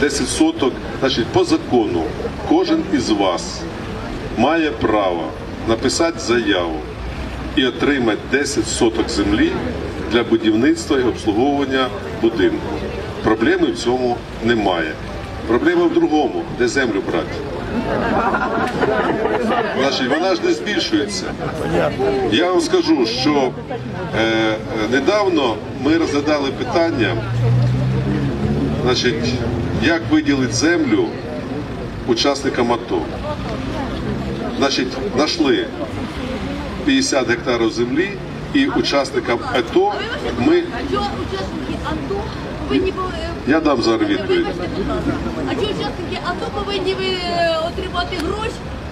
10 соток, значить, по закону кожен із вас має право написати заяву і отримати 10 соток землі для будівництва і обслуговування будинку. Проблеми в цьому немає. Проблема в другому, де землю брати. Значить, вона ж не збільшується. Я вам скажу, що е, е, недавно ми розглядали питання, значить, як виділити землю учасникам АТО. Значить, знайшли 50 гектарів землі і учасникам АТО ми. А чого учасники АТО повинні е, Я дам зараз відповідь. А чого учасники АТО повинні ви, е, отримати гроші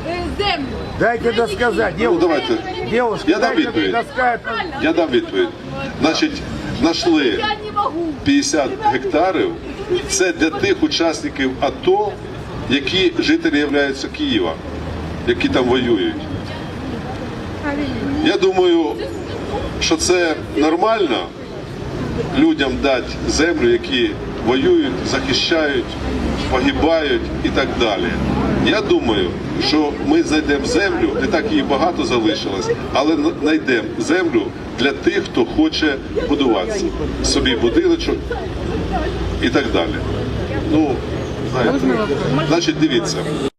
е, землю? Дайте досказать, Ну, давайте. Девушка, Я дам відповідь. досказать. Я дам відповідь. Значить, знайшли Я не можу. 50 гектарів. Це для тих учасників АТО, які жителі являються Києва, які там воюють. Я думаю, що це нормально людям дати землю, які воюють, захищають, погибають і так далі. Я думаю, що ми знайдемо землю, не так її багато залишилось, але знайдемо землю для тих, хто хоче будуватися собі будиночок і так далі. Ну, знаєте, значить, дивіться.